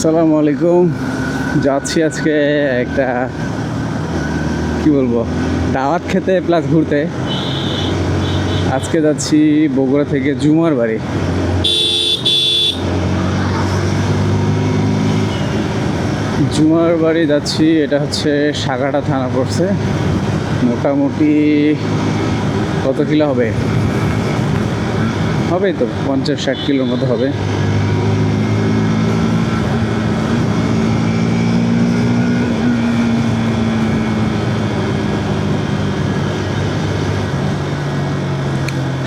আসসালামু আলাইকুম। যাচ্ছি আজকে একটা, কি বলব, দাওয়াত খেতে প্লাস ঘুরতে। আজকে যাচ্ছি বগুড়া থেকে জুমার বাড়ি। জুমার বাড়ি যাচ্ছি, এটা হচ্ছে সাগাটা থানা পড়ছে। মোটামুটি কত কিলো হবে? হবে তো, পঞ্চাশ ষাট কিলোর মতো হবে।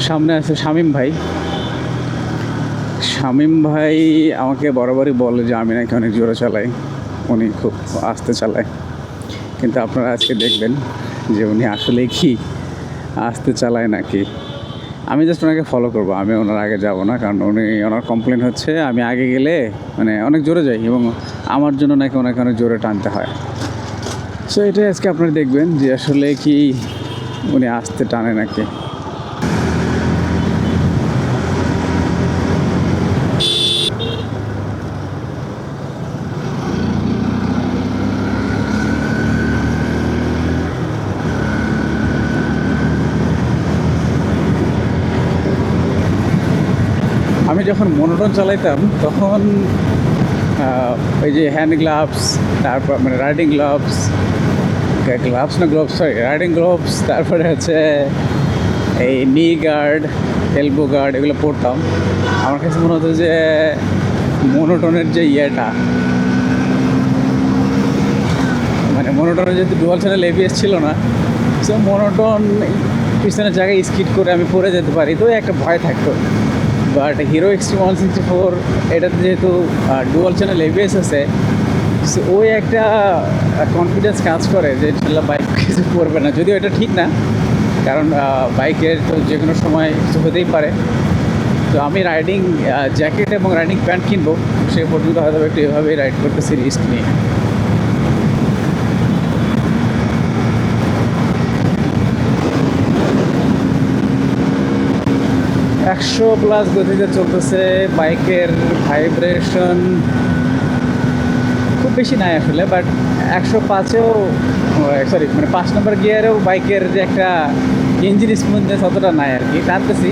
সামনে আছে শামীম ভাই। শামীম ভাই আমাকে বরাবরই বলে যে আমি নাকি অনেক জোরে চালাই। উনি খুব আস্তে চালায়। কিন্তু আপনারা আজকে দেখবেন যে উনি আসলে কি আস্তে চালায় নাকি। আমি জাস্ট ওনাকে ফলো করব, আমি ওনার আগে যাব না, কারণ উনি ওনার কমপ্লেন হচ্ছে, আমি আগে গেলে মানে অনেক জোরে যাই এবং আমার জন্য নাকি ওনাকে অনেক জোরে টানতে হয়। সো এটাই আজকে আপনারা দেখবেন যে আসলে কি উনি আস্তে টানে নাকি আমি যখন মনোটন চালাইতাম, তখন ওই যে হ্যান্ড গ্লাভস তারপর মানে রাইডিং গ্লাভস গ্লাভস না গ্লোভস সরি রাইডিং গ্লোভস তারপরে হচ্ছে এই নি গার্ড এলবো গার্ড এগুলো পড়তাম আমার কাছে মনে হতো যে মনোটনের যে ইয়েটা মানে মনোটনের যেহেতু ডুয়াল চ্যানেল এবিএস ছিল না সো মনোটন পিছনের জায়গায় স্কিট করে আমি পরে যেতে পারি, তো একটা ভয় থাকতো। But hero extreme one sixty four, এটাতে যেহেতু ডুয়াল চ্যানেল এবিএস আছে, সো ওই একটা কনফিডেন্স কাজ করে যে ইনশাল্লাহ বাইক কিছু করবে না। যদিও এটা ঠিক না, কারণ বাইকের তো যে কোনো সময় কিছু হতেই পারে। তো আমি রাইডিং জ্যাকেট এবং রাইডিং প্যান্ট কিনবো, সে পর্যন্ত হয়তো একটু এভাবেই রাইড করতেছি রিস্ক নিয়ে। একশো প্লাস গতিতে চলতেছে, বাইকের ভাইব্রেশন খুব বেশি নাই আসলে বাট একশো পাঁচেও সরি মানে পাঁচ নম্বর গিয়ারেও বাইকের যে একটা ইঞ্জিন স্মুথনেস অতটা নাই আর কি, টানতেছি।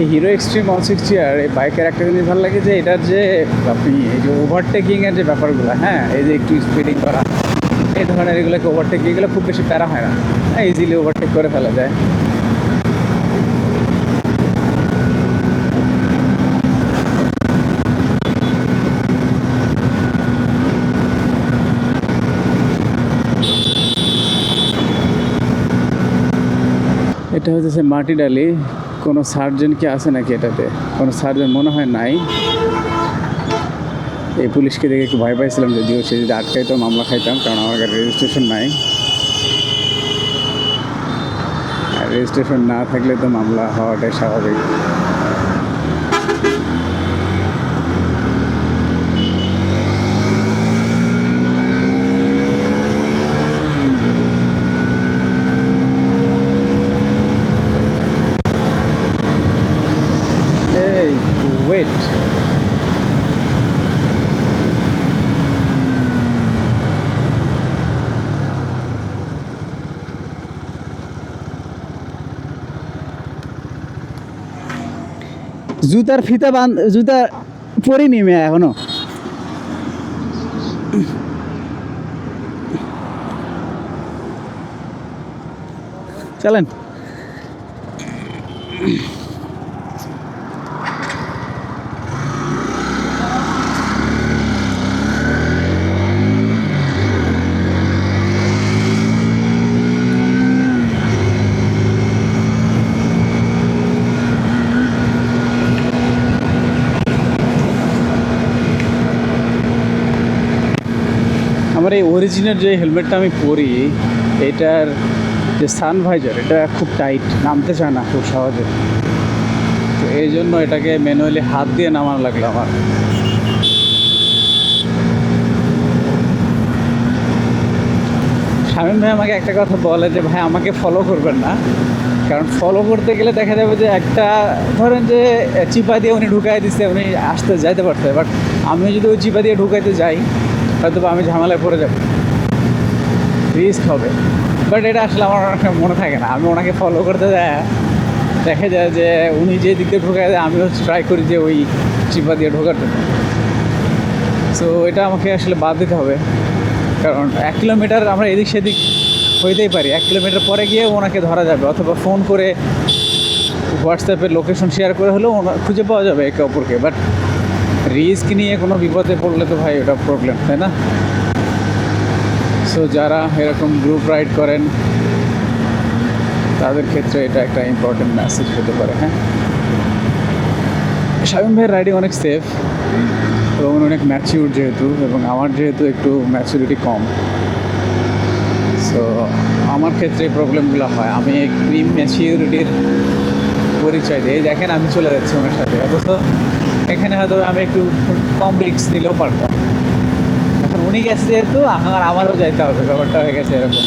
এই হিরো এক্সট্রিম ওয়ান সিক্সটি আর এই বাইকের একটা জিনিস ভালো লাগে যে এটার যে আপনি এই যে ওভারটেকিংয়ের যে ব্যাপারগুলো হ্যাঁ? এই যে একটু স্পিডিং করা, এই ধরনের এগুলোকে ওভারটেক এগুলো খুব বেশি প্যারা হয় না। হ্যাঁ ইজিলি ওভারটেক করে ফেলা যায়। এটা হচ্ছে মাটি ডালি। কোনো সার্জন কি আছে নাকি এটাতে? কোনো সার্জন মনে হয় নাই। এই পুলিশকে দেখে একটু ভয় পাইছিলাম যদিও, সে যদি আটকাইতো, মামলা খাইতাম, কারণ আমার কাছে রেজিস্ট্রেশন নাই। রেজিস্ট্রেশন না থাকলে তো মামলা হওয়াটাই স্বাভাবিক এই ওয়েট জুতার ফিতা বান জুতা পরিনি মেয়ে এখনও। চলেন। আমার এই অরিজিনাল যে হেলমেটটা আমি পরি, এটার যে সানভাইজার এটা খুব টাইট নামতে চায় না খুব সহজে। তো এই জন্য এটাকে ম্যানুয়ালি হাত দিয়ে নামানো লাগল আমার। শামীম ভাই আমাকে একটা কথা বলে যে, ভাই, আমাকে ফলো করবেন না। কারণ ফলো করতে গেলে দেখা যাবে যে একটা, ধরেন যে, চিপা দিয়ে উনি ঢুকাই দিচ্ছে উনি আসতে যাইতে পারতে বাট আমি যদি ওই চিপা দিয়ে ঢুকাইতে যাই হয়তো আমি ঝামেলায় পড়ে যাব। রিস্ক হবে। বাট এটা আসলে আমার মনে থাকে না। আমি ওনাকে ফলো করতে যায়। দেখা যায় যে উনি যে দিক দিয়ে ঢুকাই দেয় আমিও ট্রাই করি যে ওই চিপা দিয়ে ঢোকার জন্য। সো এটা আমাকে আসলে বাদ দিতে হবে। কারণ এক কিলোমিটার আমরা এদিক সেদিক হইতেই পারি। এক কিলোমিটার পরে গিয়ে ওনাকে ধরা যাবে। অথবা ফোন করে হোয়াটসঅ্যাপে লোকেশন শেয়ার করে হলেও খুঁজে পাওয়া যাবে একে অপরকে। বাট রিস্ক নিয়ে কোনো বিপদে পড়লে তো ভাই ওটা প্রবলেম তাই না? সো যারা এরকম গ্রুপ রাইড করেন, তাদের ক্ষেত্রে এটা একটা ইম্পর্টেন্ট মেসেজ হতে পারে হ্যাঁ? শামীম ভাইয়ের রাইডিং অনেক সেফ এবং অনেক ম্যাচিউর যেহেতু এবং আমার যেহেতু একটু ম্যাচুরিটি কম। সো আমার ক্ষেত্রে এই প্রবলেমগুলো হয়। আমি একটু ম্যাচিউরিটির পরিচয় এই দেখেন আমি চলে যাচ্ছি ওনার সাথে। অথচ এখানে হয়তো আমি একটু কম রিক্স নিলেও পারতাম এখন উনি গেছে যেহেতু আমার আমারও যাইতে হবে, ব্যাপারটা হয়ে গেছে এরকম।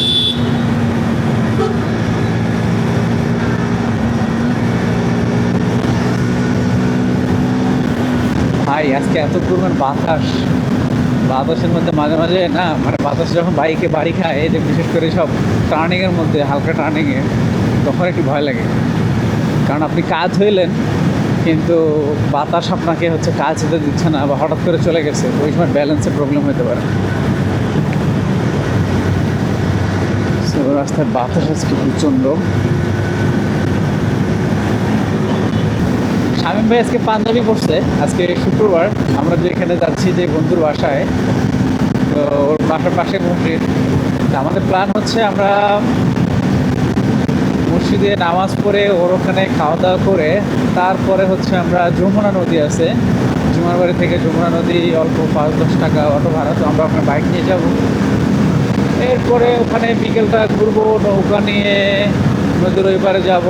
ভাই, আজকে এত পরিমাণ বাতাস। বাতাসের মধ্যে মাঝে মাঝে না মানে বাতাস যখন বাইকে বাড়ি খায় যে বিশেষ করে সব টার্নিংয়ের মধ্যে, হালকা টার্নিংয়ে তখন একটু ভয় লাগে। কারণ আপনি কাজ হইলেন কিন্তু বাতাস আপনাকে হচ্ছে কাজ হতে দিচ্ছে না বা হঠাৎ করে চলে গেছে, ওই সময় ব্যালেন্সের প্রবলেম হতে পারে। রাস্তায় বাতাস আজকে প্রচণ্ড। শামীম ভাই আজকে পাঞ্জাবি পড়ছে আজকে শুক্রবার। আমরা যেখানে যাচ্ছি যে বন্ধুর বাসায়, তো ওর বাসার পাশে তা আমাদের প্ল্যান হচ্ছে আমরা মসজিদে নামাজ পড়ে ওর ওখানে খাওয়া দাওয়া করে, তারপরে হচ্ছে আমরা যমুনা নদী আছে। জুমার বাড়ি থেকে যমুনা নদী অল্প পাঁচ দশ টাকা অটো ভাড়া, তো আমরা ওখানে বাইক নিয়ে যাব। এরপরে ওখানে বিকেলটা ঘুরবো, নৌকা নিয়ে নদীর ওই পারে যাব।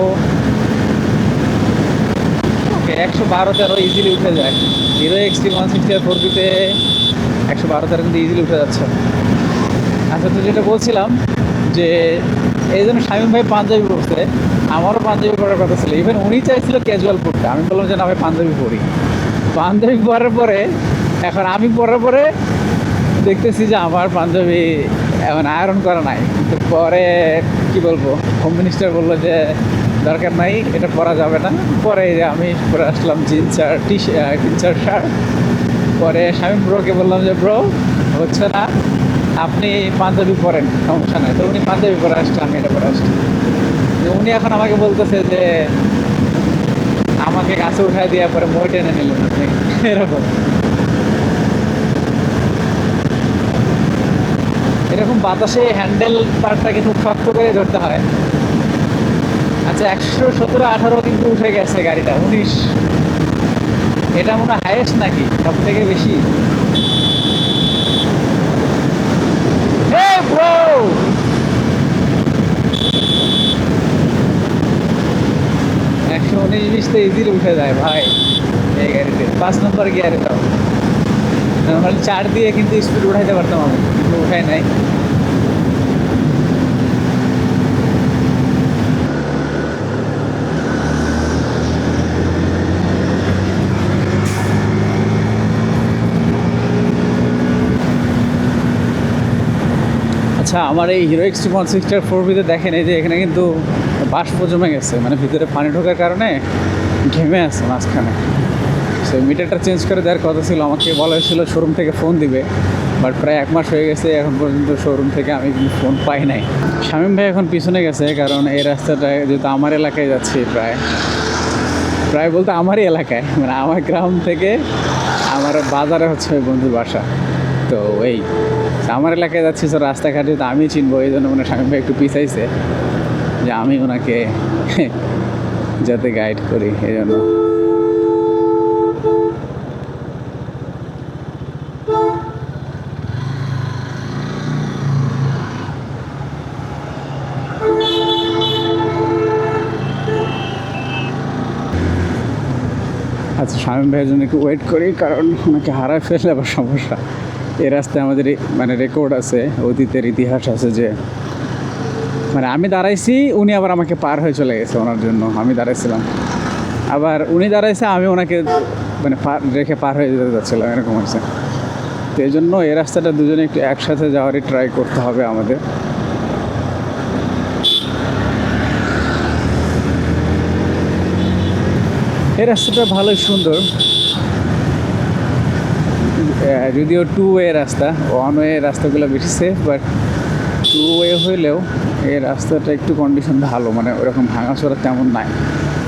একশো বারো তেরো ইজিলি উঠে যায়। হিরো এক্সটি ওয়ান সিক্সটি আর ফোর বিতে একশো বারো তেরো কিন্তু ইজিলি উঠে যাচ্ছে। আচ্ছা তো যেটা বলছিলাম যে এই জন্য শামীম ভাই পাঞ্জাবি পড়ছে আমারও পাঞ্জাবি পরার কথা ছিল। ইভেন উনি চাইছিল ক্যাজুয়াল পড়তে আমি বললাম যে, না ভাই, পাঞ্জাবি পরি। পাঞ্জাবি পরার পরে, এখন আমি পরার পরে দেখতেছি যে আমার পাঞ্জাবি এমন আয়রন করা নাই। কিন্তু পরে, কি বলব হোম মিনিস্টার বলল যে, দরকার নাই, এটা পরা যাবে না। পরে আমি পরে আসলাম জিন্স আর টি আর শার্ট পরে স্বামী ব্রোকে বললাম যে, ব্রো, হচ্ছে না। আপনি পাঞ্জাবি পরেন, সমস্যা নাই। তো উনি পাঞ্জাবি পরে আসছে, আমি এটা পরে আসছি। উনি এখন আমাকে বলতেছে যে, আমাকে গাছে উঠায় দিয়ে পরে মই টেনে নিলেন আপনি। এরকম। এরকম বাতাসে হ্যান্ডেল পার্টটাকে খুব শক্ত করে ধরতে হয়। আচ্ছা একশো সতেরো আঠারো কিন্তু উঠে গেছে গাড়িটা, উনিশ। এটা মনে হয় হায়েস্ট নাকি? সব থেকে বেশি? একশো উনিশ তো ইজিলি উঠে যায়, ভাই। এই গাড়িতে। পাঁচ নম্বর গিয়ারে তাও নর্মালি চার দিয়ে কিন্তু স্পিড উঠাইতে পারতাম আমি, কিন্তু উঠাই নাই। আচ্ছা আমার এই হিরো এক্সট্রি ওয়ান সিক্সটার ফোর বিতে দেখেন, এই যে এখানে কিন্তু বাষ্প জমে গেছে মানে ভিতরে পানি ঢোকার কারণে ঘেমে আছে মাঝখানে। সো মিটারটা চেঞ্জ করে দেওয়ার কথা ছিল, আমাকে বলা হয়েছিল শোরুম থেকে ফোন দিবে বাট প্রায় এক মাস হয়ে গেছে, এখন পর্যন্ত শোরুম থেকে আমি কিন্তু ফোন পাই নাই। শামীম ভাই এখন পিছনে গেছে, কারণ এই রাস্তাটা যেহেতু আমার এলাকায় যাচ্ছি প্রায় প্রায় বলতে আমারই এলাকায় মানে আমার গ্রাম থেকে আমার বাজারে হচ্ছে বন্ধুর বাসা। তো, এই আমার এলাকায় যাচ্ছি তো রাস্তাঘাটে তো আমি চিনবো, এই জন্য মানে স্বামী ভাই একটু পিছাইছে, যে আমি ওনাকে যাতে গাইড করি, এই জন্য। আচ্ছা স্বামী ভাইয়ের জন্য একটু ওয়েট করি, কারণ ওনাকে হারায় ফেললে আবার সমস্যা। এই রাস্তায় আমাদের মানে রেকর্ড আছে, অতীতের ইতিহাস আছে যে মানে আমি দাঁড়াইছি, উনি আবার আমাকে পার হয়ে চলে গেছে ওনার জন্য, আমি দাঁড়াইছিলাম। আবার উনি দাঁড়াইছে, আমি ওনাকে মানে পার, রেখে পার হয়ে যেতে যাচ্ছিলাম, এরকম হয়েছে। তো এই জন্য এই রাস্তাটা দুজনে একটু একসাথে যাওয়ারই ট্রাই করতে হবে আমাদের। এই রাস্তাটা ভালোই সুন্দর। যদিও টু ওয়ে রাস্তা ওয়ান ওয়ে রাস্তাগুলো বেশি সেফ বাট টু ওয়ে হইলেও এই রাস্তাটা একটু কন্ডিশন ভালো মানে ওরকম ভাঙাচোরা তেমন নাই।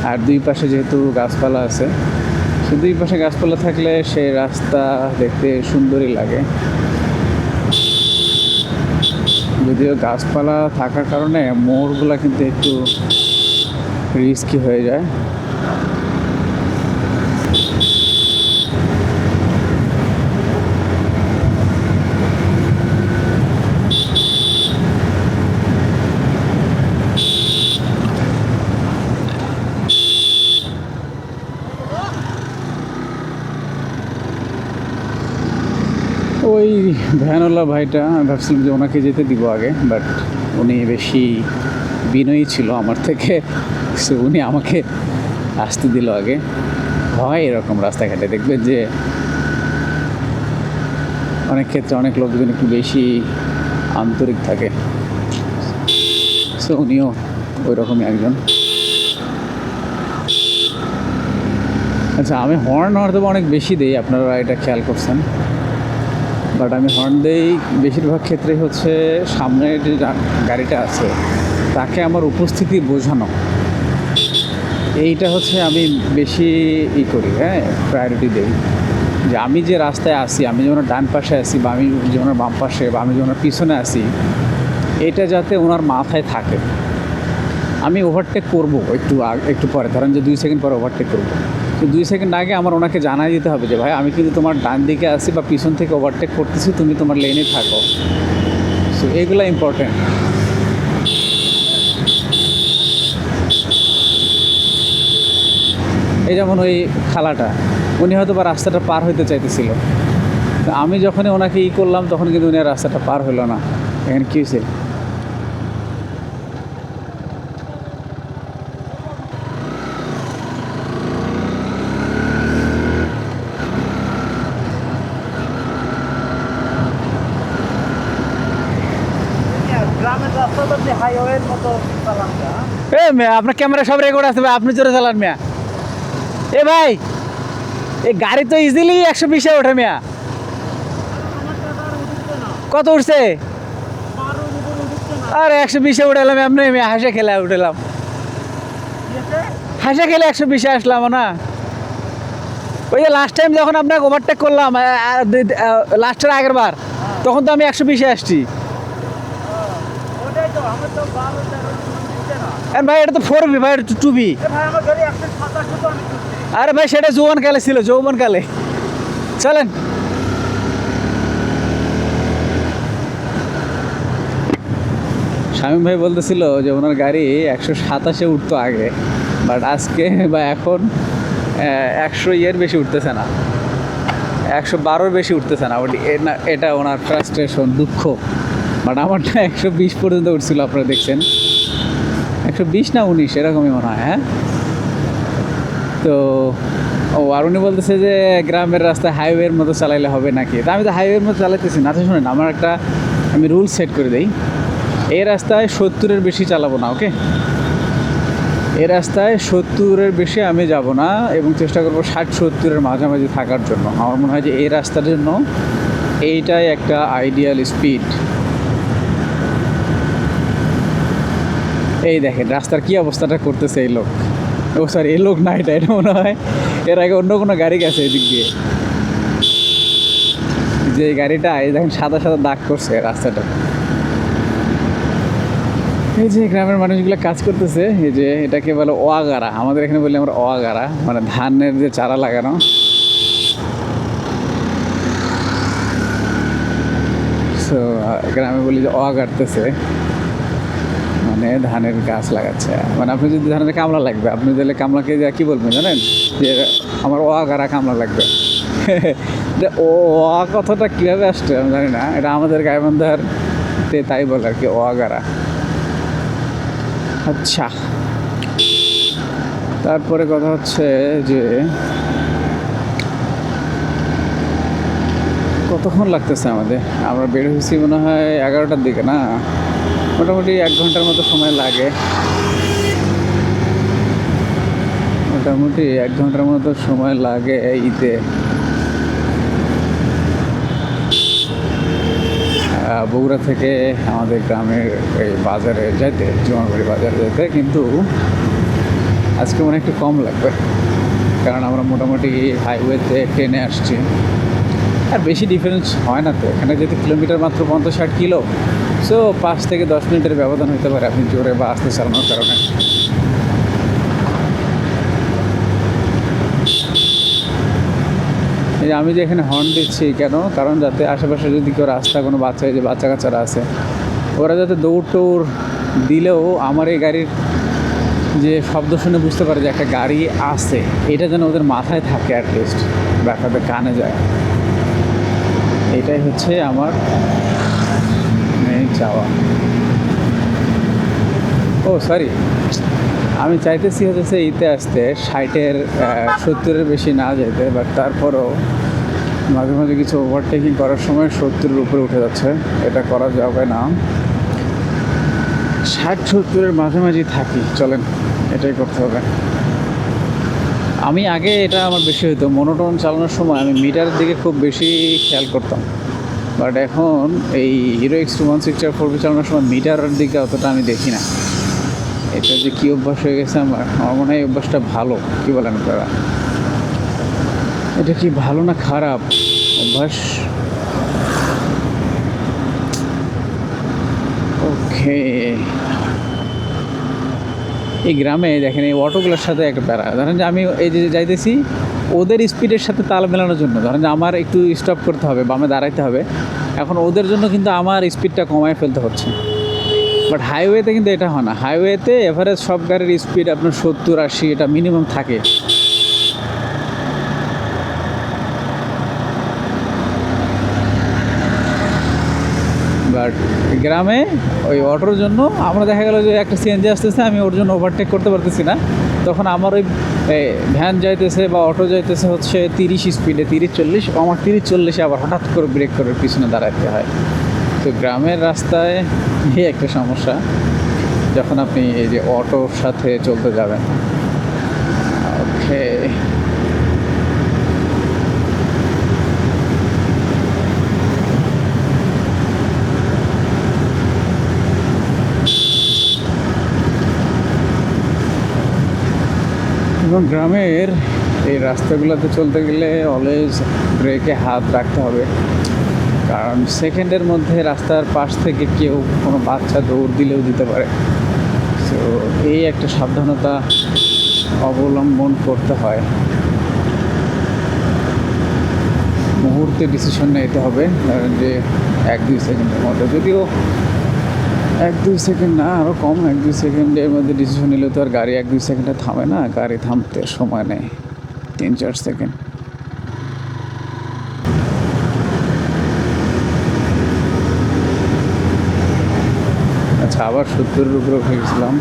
আর দুই পাশে যেহেতু গাছপালা আছে সে দুই পাশে গাছপালা থাকলে সেই রাস্তা দেখতে সুন্দরই লাগে। যদিও গাছপালা থাকার কারণে মোড়গুলো কিন্তু একটু রিস্কি হয়ে যায়। ওই ভ্যানওয়ালা ভাইটা ভাবছিলাম যে ওনাকে যেতে দিব আগে বাট উনি বেশি বিনয়ী ছিল আমার থেকে সো উনি আমাকে আসতে দিল আগে। হয় এরকম রাস্তাঘাটে, দেখবেন যে অনেক ক্ষেত্রে অনেক লোকজন একটু বেশি আন্তরিক থাকে। সো উনিও ওই রকমই একজন। আচ্ছা আমি হর্ন হয়তো অনেক বেশি দিই, আপনারা এটা খেয়াল করছেন। বাট আমি হর্ন দেই বেশিরভাগ ক্ষেত্রে হচ্ছে সামনে যে গাড়িটা আছে, তাকে আমার উপস্থিতি বোঝানো। এইটা হচ্ছে আমি বেশি ই করি হ্যাঁ প্রায়োরিটি দিই। যে আমি যে রাস্তায় আসি আমি যেমন ডান পাশে আসি বা আমি যেমন বাম পাশে বা আমি যেমন পিছনে আসি এটা যাতে ওনার মাথায় থাকে। আমি ওভারটেক করব একটু একটু পরে, ধরেন যে দুই সেকেন্ড পরে ওভারটেক করব। তো দুই সেকেন্ড আগে আমার ওনাকে জানাই দিতে হবে যে, ভাই, আমি কিন্তু তোমার ডান দিকে আসি বা পিছন থেকে ওভারটেক করতেছি, তুমি তোমার লেনে থাকো। সো এগুলো ইম্পর্টেন্ট এই যেমন ওই খালাটা, উনি হয়তো বা রাস্তাটা পার হইতে চাইতেছিল। আমি যখনই ওনাকে ই করলাম, তখন কিন্তু উনি রাস্তাটা পার হইল না। এখানে কী হয়েছে গ্রামের রাস্তা তো আপনি হাইওয়ের মতো চালান না এ মেয়া, আপনার ক্যামেরা সব রেকর্ড আছে ভাই, আপনি জোরে চালান মিয়া। এ ভাই এই গাড়ি তো ইজিলি একশো বিশে ওঠে মিয়া। কত উঠছে? আরে, একশো বিশে উঠেলাম এমনি মিয়া, হাসে খেলে উঠেলাম হাসে খেলে একশো বিশে আসলাম না। ওই যে লাস্ট টাইম যখন আপনাকে ওভারটেক করলাম লাস্টের আগের বার তখন তো আমি একশো বিশে আসছি ওটাই তো আমার তো বারো তেরো দিচ্ছে না আর ভাই এটা তো ফোর বি ভাই এটা টু বি। আরে ভাই সেটা যৌবন কালে ছিল যৌবন কালে। চলেন। শামীম ভাই বলতেছিল যে ওনার গাড়ি একশো সাতাশে উঠতো আগে বাট আজকে বা এখন একশো ইয়ের বেশি উঠতেছে না। একশো বারোর বেশি উঠতেছে না- এটা ওনার ফ্রাস্ট্রেশন দুঃখ। বাট আমারটা একশো বিশ পর্যন্ত উঠছিল আপনারা দেখছেন। একশো বিশ না উনিশ, এরকমই মনে হয় হ্যাঁ? তো, ও, আর উনি বলতেছে যে গ্রামের রাস্তায় হাইওয়ের মতো চালাইলে হবে নাকি? তা আমি তো হাইওয়ের মতো চালাইতেছি না আচ্ছা শুনেন, আমার একটা, আমি রুল সেট করে দিই। এই রাস্তায় সত্তরের বেশি চালাবো না ওকে এ রাস্তায় সত্তরের বেশি আমি যাব না এবং চেষ্টা করব ষাট সত্তরের মাঝামাঝি থাকার জন্য। আমার মনে হয় যে এই রাস্তার জন্য এইটাই একটা আইডিয়াল স্পিড এই দেখেন, রাস্তার কি অবস্থাটা করতেছে এই লোক? ও সরি এই লোক না এটা এটা মনে হয়? এর আগে অন্য কোনো গাড়ি গেছে এদিক দিয়ে। যে গাড়িটা, এই দেখেন, সাদা সাদা দাগ করছে রাস্তাটা। এই যে গ্রামের মানুষগুলো কাজ করতেছে, এই যে এটাকে বলে ওয়াগারা। আমাদের এখানে বলি আমরা ওয়াগারা মানে ধানের যে চারা লাগানো। সো গ্রামে বলি যে কাটতেছে মানে ধানের গাছ লাগাচ্ছে। মানে আপনি যদি ধানের কামলা লাগবে, আপনি তাহলে কামলাকে যা কি বলবেন জানেন? যে আমার ওয়া গারা কামলা লাগবে। ও কথাটা কীভাবে আসছে আমি জানি না। এটা আমাদের গাইবান্ধার তে তাই বলে আর কি ওয়া গারা আচ্ছা। তারপরে কথা হচ্ছে যে কতক্ষণ লাগতেছে আমাদের? আমরা বের হয়েছি মনে হয় এগারোটার দিকে না? মোটামুটি এক ঘণ্টার মতো সময় লাগে। মোটামুটি এক ঘণ্টার মতো সময় লাগে আহ, বগুড়া থেকে আমাদের গ্রামের এই বাজারে যেতে জমাবাড়ি বাজারে যেতে কিন্তু আজকে মনে একটু কম লাগবে। কারণ আমরা মোটামুটি হাইওয়েতে ট্রেনে আসছি। আর বেশি ডিফারেন্স হয় না তো। এখানে যেহেতু কিলোমিটার মাত্র পঞ্চাশ ষাট কিলো সো পাঁচ থেকে দশ মিনিটের ব্যবধান হতে পারে আপনি জোরে বা আস্তে চালানোর কারণে। এই আমি যে এখানে হর্ন দিচ্ছি কেন? কারণ যাতে আশেপাশে যদি কেউ রাস্তা কোনো বাচ্চা যে বাচ্চা কাচ্চারা আছে, ওরা যাতে দৌড় টৌড় দিলেও আমার এই গাড়ির যে শব্দ শুনে বুঝতে পারে যে একটা গাড়ি আছে, এটা যেন ওদের মাথায় থাকে অ্যাটলিস্ট বা তাদের কানে যায়। এটাই হচ্ছে আমার চাওয়া। ও সরি আমি চাইতেছি হচ্ছে ইতে আসতে, ষাটের সত্তরের বেশি না যেতে বাট তারপরও মাঝে মাঝে কিছু ওভারটেকিং করার সময় সত্তরের উপরে উঠে যাচ্ছে। এটা করা যাবে না। ষাট, সত্তরের মাঝামাঝি থাকি, চলেন, এটাই করতে হবে। আমি আগে এটা আমার বেশি হতো মনোটন চালানোর সময় আমি মিটারের দিকে খুব বেশি খেয়াল করতাম। বাট এখন এই hero extreme one six four B চালানোর সময় মিটারের দিকে অতটা আমি দেখি না। এটা যে কী অভ্যাস হয়ে গেছে আমার আমার মনে হয় অভ্যাসটা ভালো, কী বলেন আপনারা? এটা কি ভালো না খারাপ? অভ্যাস? ওকে এই গ্রামে দেখেন, এই অটোগুলোর সাথে একটা প্যারা। ধরেন যে আমি এই যে যাইতেছি, ওদের স্পিডের সাথে তাল মেলানোর জন্য। ধরেন যে আমার একটু স্টপ করতে হবে, বামে দাঁড়াইতে হবে। এখন ওদের জন্য কিন্তু আমার স্পিডটা কমায় ফেলতে হচ্ছে। বাট হাইওয়েতে কিন্তু এটা হয় না। হাইওয়েতে এভারেজ সব গাড়ির স্পিড আপনার সত্তর, আশি, এটা মিনিমাম থাকে। বাট গ্রামে ওই অটোর জন্য আমরা দেখা গেলো যে একটা সিএনজি আসতেছে, আমি ওর জন্য ওভারটেক করতে পারতেছি না। তখন আমার ওই ভ্যান যাইতেছে বা অটো যাইতেছে হচ্ছে তিরিশ স্পিডে তিরিশ চল্লিশ আমার তিরিশ চল্লিশে আবার হঠাৎ করে ব্রেক করে পিছনে দাঁড়াতে হয়। তো গ্রামের রাস্তায় এই একটা সমস্যা, যখন আপনি এই যে অটোর সাথে চলতে যাবেন। ওকে এবং গ্রামের এই রাস্তাগুলোতে চলতে গেলে অলওয়েজ ব্রেকে হাত রাখতে হবে। কারণ সেকেন্ডের মধ্যে রাস্তার পাশ থেকে কেউ কোনো বাচ্চা দৌড় দিলেও দিতে পারে। তো এই একটা সাবধানতা অবলম্বন করতে হয়। মুহূর্তে ডিসিশন নিতে হবে যে এক দুই সেকেন্ডের মধ্যে। যদিও এক দুই সেকেন্ড না আরও কম, এক দুই সেকেন্ডের মধ্যে ডিসিশন নিলে তো আর গাড়ি এক দুই সেকেন্ডে থামে না, গাড়ি থামতে সময় নেয় তিন চার সেকেন্ড। আচ্ছা আবার সত্তরের উপরে উঠে গেছিলাম।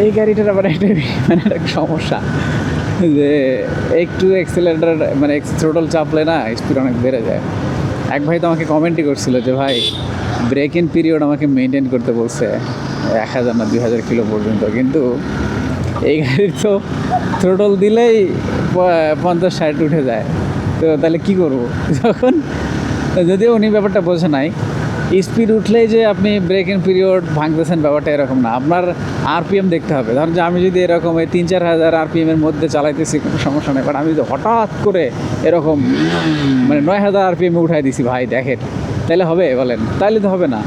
এই গাড়িটার আবার একটা মানে একটা সমস্যা, যে একটু এক্সেলেটার মানে থ্রোটল চাপলে না স্পিড অনেক বেড়ে যায়। এক ভাই তো আমাকে কমেন্টই করছিল যে, ভাই ব্রেক ইন পিরিয়ড আমাকে মেনটেন করতে বলছে এক হাজার না দুই হাজার কিলো পর্যন্ত। কিন্তু এই গাড়ির তো থ্রোটল দিলেই পঞ্চাশ ষাট উঠে যায়। তো তাহলে কি করব? যখন যদিও উনি ব্যাপারটা বোঝে নাই স্পিড উঠলেই যে আপনি ব্রেক ইন পিরিয়ড ভাঙতেছেন ব্যাপারটা এরকম না। আপনার আরপিএম দেখতে হবে। ধরুন যে আমি যদি এরকম এই তিন চার হাজার আরপিএমের মধ্যে চালাইতেছি, কোনো সমস্যা নেই। বাট আমি যদি হঠাৎ করে এরকম মানে নয় হাজার আরপিএমে উঠাই দিছি, ভাই দেখেন তাহলে হবে, বলেন। তাহলে তো হবে না।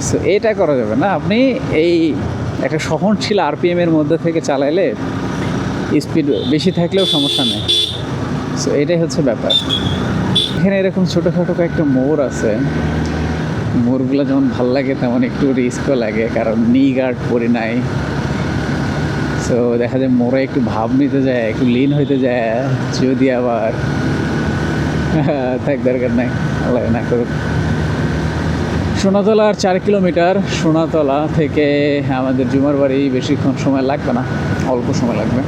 সো এটা করা যাবে না। আপনি এই একটা সহনশীল আরপিএমের মধ্যে থেকে চালাইলে স্পিড বেশি থাকলেও সমস্যা নেই। সো এটাই হচ্ছে ব্যাপার। এখানে এরকম ছোটোখাটো কয়েকটা মোড় আছে। মোড়গুলো যেমন ভালো লাগে, তেমন একটু রিস্কও লাগে, কারণ নি গার্ড পরি নাই। সো দেখা যায় মোড়ে একটু ভাব নিতে যায়, একটু লিন হইতে যায়, যদি আবার থাক দরকার নাই না করুক। সোনাতলা আর চার কিলোমিটার সোনাতলা থেকে আমাদের জুমার বাড়ি বেশিক্ষণ সময় লাগবে না, অল্প সময় লাগবে।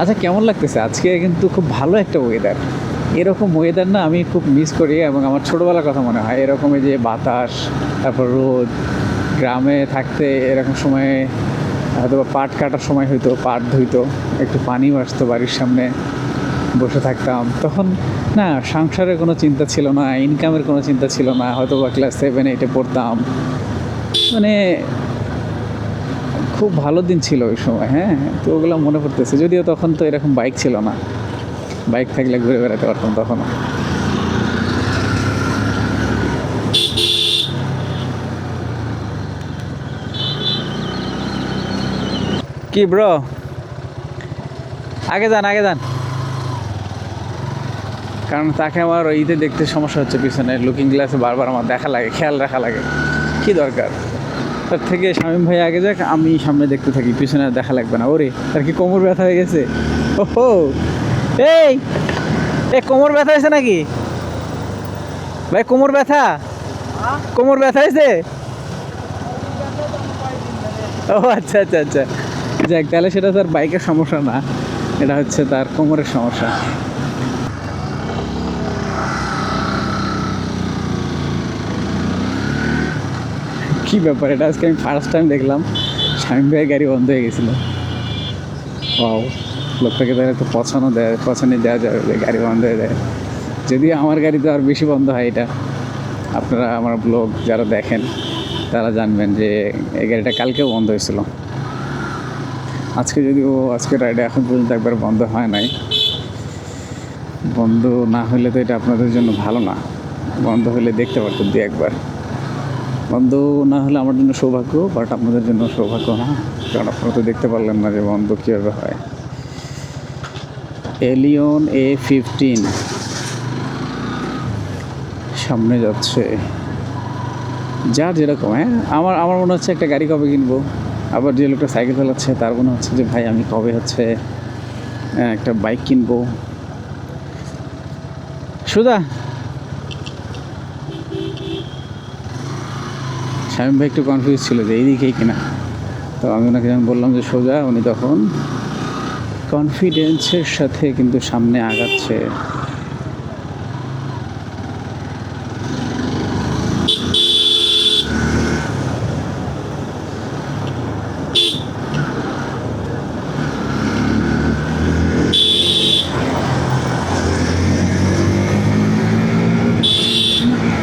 আচ্ছা কেমন লাগতেছে? আজকে কিন্তু খুব ভালো একটা ওয়েদার এরকম ওয়েদার না আমি খুব মিস করি এবং আমার ছোটোবেলার কথা মনে হয়। এরকম এই যে বাতাস, তারপর রোদ, গ্রামে থাকতে এরকম সময়ে হয়তো পাট কাটার সময় হইতো, পাট ধুইতো, একটু পানি আসতো বাড়ির সামনে। বসে থাকতাম। তখন না, সংসারের কোনো চিন্তা ছিল না ইনকামের কোনো চিন্তা ছিল না হয়তো বা ক্লাস সেভেন এইটে পড়তাম। মানে খুব ভালো দিন ছিল ওই সময় হ্যাঁ? তো ওগুলো মনে পড়তেছে। যদিও তখন তো এরকম বাইক ছিল না। বাইক থাকলে ঘুরে বেড়াতে পারতাম তখনও। কি ব্রো আগে যান আগে যান। কারণ তাকে আমার ইতে দেখতে সমস্যা হচ্ছে পিছনে। লুকিং গ্লাসে বারবার আমার দেখা লাগে, খেয়াল রাখা লাগে। কি দরকার? তার থেকে শামীম ভাই আগে যাক, আমি সামনে দেখতে থাকি, পিছনে দেখা লাগবে না। ওরে, তার কি কোমর ব্যথা হয়ে গেছে? ওহো! এই! এ, কোমর ব্যথা হয়েছে নাকি? ভাই, কোমর ব্যথা? কোমর ব্যথা হয়েছে? ও আচ্ছা আচ্ছা আচ্ছা। যাক, তাহলে সেটা তার বাইকের সমস্যা না। এটা হচ্ছে তার কোমরের সমস্যা। কি ব্যাপার? এটা আজকে আমি ফার্স্ট টাইম দেখলাম। স্বামী ভাইয়ের গাড়ি বন্ধ হয়ে গেছিল। ও লোকটাকে তাহলে একটু পছন্দ দেয়, পছন্দ দেওয়া যাবে যে গাড়ি বন্ধ হয়ে যায়। যদি আমার গাড়ি তো আর বেশি বন্ধ হয় এটা, আপনারা আমার ব্লগ যারা দেখেন, তারা জানবেন যে এই গাড়িটা কালকেও বন্ধ হয়েছিল। আজকে যদিও আজকে রাইডে এখন পর্যন্ত একবার বন্ধ হয় নাই। বন্ধ না হলে তো এটা আপনাদের জন্য ভালো না। বন্ধ হলে দেখতে পারতেন দু একবার। বন্ধ, না হলে আমার জন্য সৌভাগ্য বাট আপনাদের জন্য সৌভাগ্য না, কারণ আপনারা তো দেখতে পারলেন না যে বন্ধ কীভাবে হয়। এলিয়ন এ ফিফটিন সামনে যাচ্ছে। যার যেরকম হ্যাঁ আমার আমার মনে হচ্ছে একটা গাড়ি কবে কিনবো। আবার যে লোকটা সাইকেল চালাচ্ছে, তার মনে হচ্ছে যে, ভাই, আমি কবে হচ্ছে একটা বাইক কিনবো? সুদা শামীম ভাই একটু কনফিউজ ছিল যে এইদিকেই কিনা। তো আমি ওনাকে যখন বললাম যে সোজা, উনি তখন কনফিডেন্সের সাথে কিন্তু সামনে আগাচ্ছে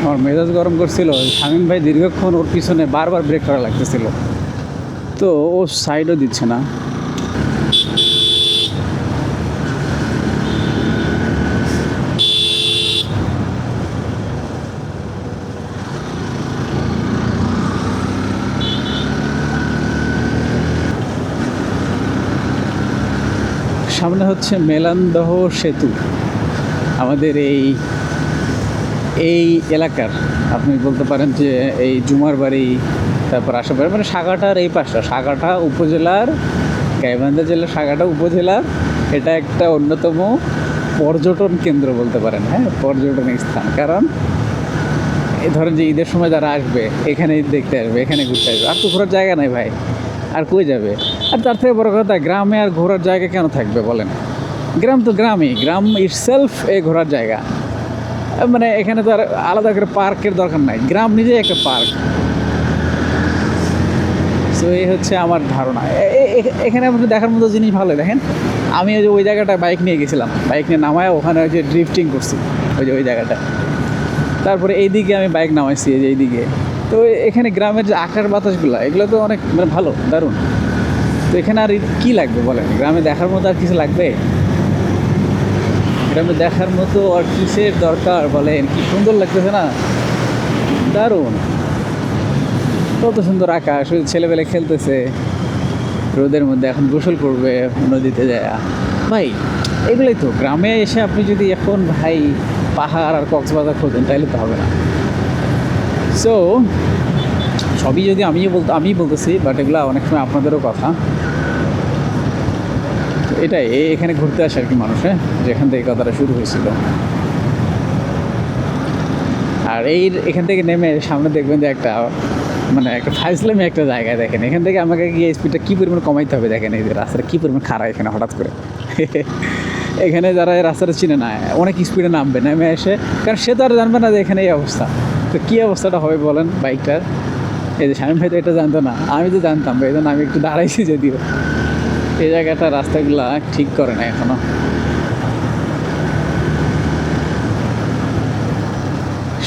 আমার মেজাজ গরম করছিল। শামীম ভাই দীর্ঘক্ষণ ওর পিছনে বারবার ব্রেক করা লাগতেছিল। তো ও সাইডও দিচ্ছে না। সামনে হচ্ছে মেলান্দহ সেতু। আমাদের এই এই এলাকার, আপনি বলতে পারেন যে এই জুমার বাড়ি, তারপর আশেপাশে মানে সাগাটার এই পাশটা, সাগাটা উপজেলার, গাইবান্ধা জেলার সাগাটা উপজেলার, এটা একটা অন্যতম পর্যটন কেন্দ্র বলতে পারেন হ্যাঁ পর্যটন স্থান। কারণ এই ধরেন যে ঈদের সময় যারা আসবে এখানে দেখতে আসবে, এখানে ঘুরতে আসবে। আর তো ঘোরার জায়গা নাই ভাই, আর কই যাবে? আর তার থেকে বড় কথা, গ্রামে আর ঘোরার জায়গা কেন থাকবে বলেন? গ্রাম তো গ্রামই, গ্রাম ইটসেলফ এ ঘোরার জায়গা। মানে এখানে তো আর আলাদা করে পার্কের দরকার নাই। গ্রাম নিজেই একটা পার্ক। সো এই হচ্ছে আমার ধারণা। এখানে আপনি দেখার মতো জিনিস ভালো দেখেন? আমি ওই যে ওই জায়গাটায় বাইক নিয়ে গেছিলাম। বাইক নিয়ে নামায় ওখানে ওই যে ড্রিফটিং করছি, ওই যে ওই জায়গাটা তারপরে এইদিকে আমি বাইক নামাইছি, এই যে এইদিকে। তো এখানে গ্রামের যে আকার বাতাসগুলো, এগুলো তো অনেক মানে ভালো, দারুণ। তো এখানে আর কী লাগবে বলেন? গ্রামে দেখার মতো আর কিছু লাগবে? গ্রামে দেখার মতো আর কিসের দরকার, বলেন। কি সুন্দর লাগতেছে না? দারুণ। কত সুন্দর আকাশ, ওই ছেলেবেলে খেলতেছে। রোদের মধ্যে এখন গোসল করবে নদীতে যায়। ভাই, এগুলোই তো। গ্রামে এসে আপনি যদি এখন, ভাই, পাহাড় আর কক্সবাজার খোঁজেন তাহলে তো হবে না। সো সবই যদি আমি বলতে আমি বলতেছি বাট এগুলো অনেক সময় আপনাদেরও কথা। এটাই এখানে ঘুরতে আসে আর কি মানুষ হ্যাঁ? যেখান থেকে কথাটা শুরু হয়েছিল। আর এই এখান থেকে নেমে সামনে দেখবেন যে একটা মানে একটা ফাইসলামি একটা জায়গায় দেখেন। এখান থেকে আমাকে গিয়ে স্পিডটা কী পরিমাণ কমাইতে হবে দেখেন, এই রাস্তাটা কী পরিমাণ খারাপ এখানে হঠাৎ করে। এখানে যারা এই রাস্তাটা চিনে না, অনেক স্পিডে নামবে, নেমে এসে, কারণ সে তো আর জানবে না যে এখানে এই অবস্থা। তো কী অবস্থাটা হবে বলেন বাইকটার? এই যে স্বামী ভাই তো এটা জানতো না, আমি তো জানতাম, এই জন্য আমি একটু দাঁড়াইছি যদিও। এই জায়গাটা রাস্তাগুলা ঠিক করে না এখনও।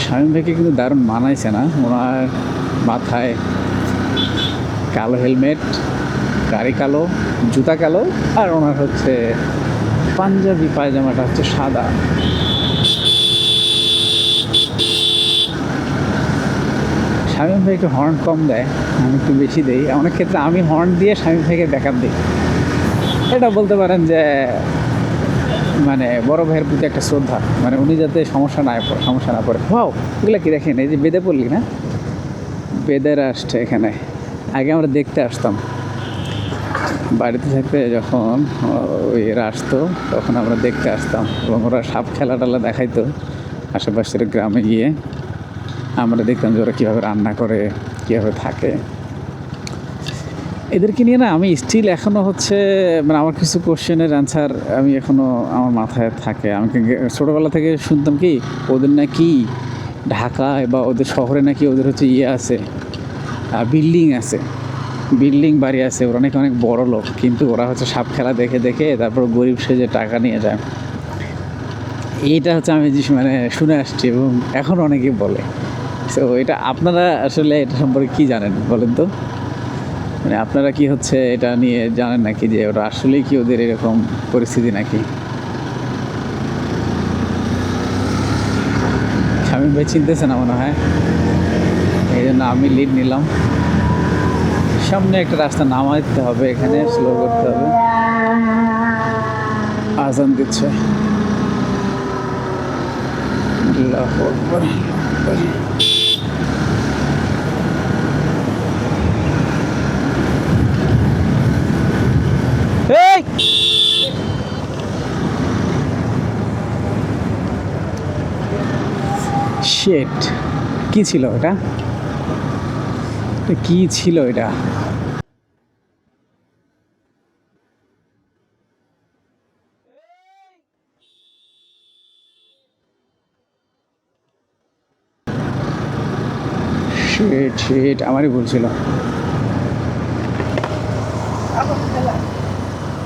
স্বামী ভাইকে কিন্তু দারুণ মানাইছে না। ওনার মাথায় কালো হেলমেট, গাড়ি কালো, জুতা কালো, আর ওনার হচ্ছে পাঞ্জাবি পায়জামাটা হচ্ছে সাদা। স্বামী ভাইকে হর্ন কম দেয়, আমি একটু বেশি দিই। অনেক ক্ষেত্রে আমি হর্ন দিয়ে স্বামী ভাইকে ব্যাকআপ দিই। এটা বলতে পারেন যে মানে বড় ভাইয়ের প্রতি একটা শ্রদ্ধা। মানে উনি যাতে সমস্যা না পড়ে, সমস্যা না পড়ে। ভাও এগুলো কি দেখেন? এই যে বেদে পড়লি না? বেদের আসছে এখানে। আগে আমরা দেখতে আসতাম। বাড়িতে থাকতে যখন ওই এরা আসতো, তখন আমরা দেখতে আসতাম এবং ওরা সাপ খেলা টেলা দেখাইতো আশেপাশের গ্রামে গিয়ে। আমরা দেখতাম যে ওরা কীভাবে রান্না করে, কীভাবে থাকে। এদেরকে নিয়ে না আমি স্টিল এখনও হচ্ছে মানে আমার কিছু কোশ্চেনের অ্যান্সার আমি এখনও আমার মাথায় থাকে। আমি ছোটোবেলা থেকে শুনতাম কি, ওদের নাকি ঢাকায় বা ওদের শহরে নাকি ওদের হচ্ছে ইয়ে আছে বিল্ডিং আছে। বিল্ডিং বাড়ি আছে, ওরা নাকি অনেক বড় লোক। কিন্তু ওরা হচ্ছে সাপ খেলা দেখে দেখে তারপর গরিব সেজে টাকা নিয়ে যায়। এইটা হচ্ছে আমি মানে শুনে আসছি এবং এখন অনেকে বলে। তো এটা আপনারা আসলে এটা সম্পর্কে কী জানেন বলেন তো? মানে আপনারা কি হচ্ছে এটা নিয়ে জানেন নাকি যে ওরা আসলেই কি ওদের এরকম পরিস্থিতি নাকি? স্বামী ভাই চিনতেছে না মনে হয়। এই জন্য আমি লিড নিলাম। সামনে একটা রাস্তা নামা দিতে হবে, এখানে স্লো করতে হবে। আজান দিচ্ছে। আল্লাহু শেট কি ছিল এটা? কি ছিল এটা? শেট শেট আমারই ভুল ছিল।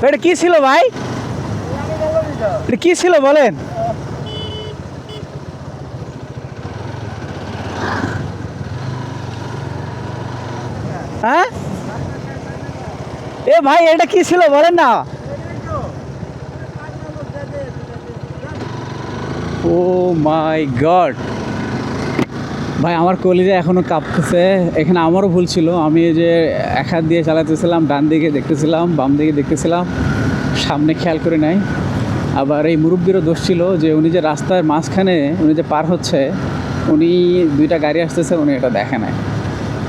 এটা কি ছিল ভাই? এটা কি ছিল বলেন? হ্যাঁ? এ ভাই, এটা কি ছিল বলেন না? Oh my god. ভাই, আমার কলিজা এখনও কাঁপতেছে। এখানে আমারও ভুল ছিল। আমি যে এক হাত দিয়ে চালাতেছিলাম, ডান দিকে দেখতেছিলাম, বাম দিকে দেখতেছিলাম। সামনে খেয়াল করে নাই। আবার এই মুরব্বীরও দোষ ছিল যে উনি যে রাস্তার মাঝখানে উনি যে পার হচ্ছে, উনি দুইটা গাড়ি আসতেছে, উনি এটা দেখে নাই।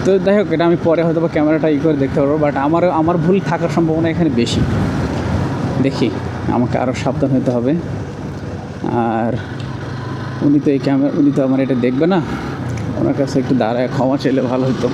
তো যাই হোক, এটা আমি পরে হয়তো বা ক্যামেরাটা ই করে দেখতে পারব বাট আমার আমার ভুল থাকার সম্ভাবনা এখানে বেশি। দেখি, আমাকে আরও সাবধান হতে হবে। আর উনি তো এই ক্যামেরা উনি তো আমার এটা দেখবে না। ওনার কাছে একটু দাঁড়ায়, ক্ষমা চাইলে ভালো হতো।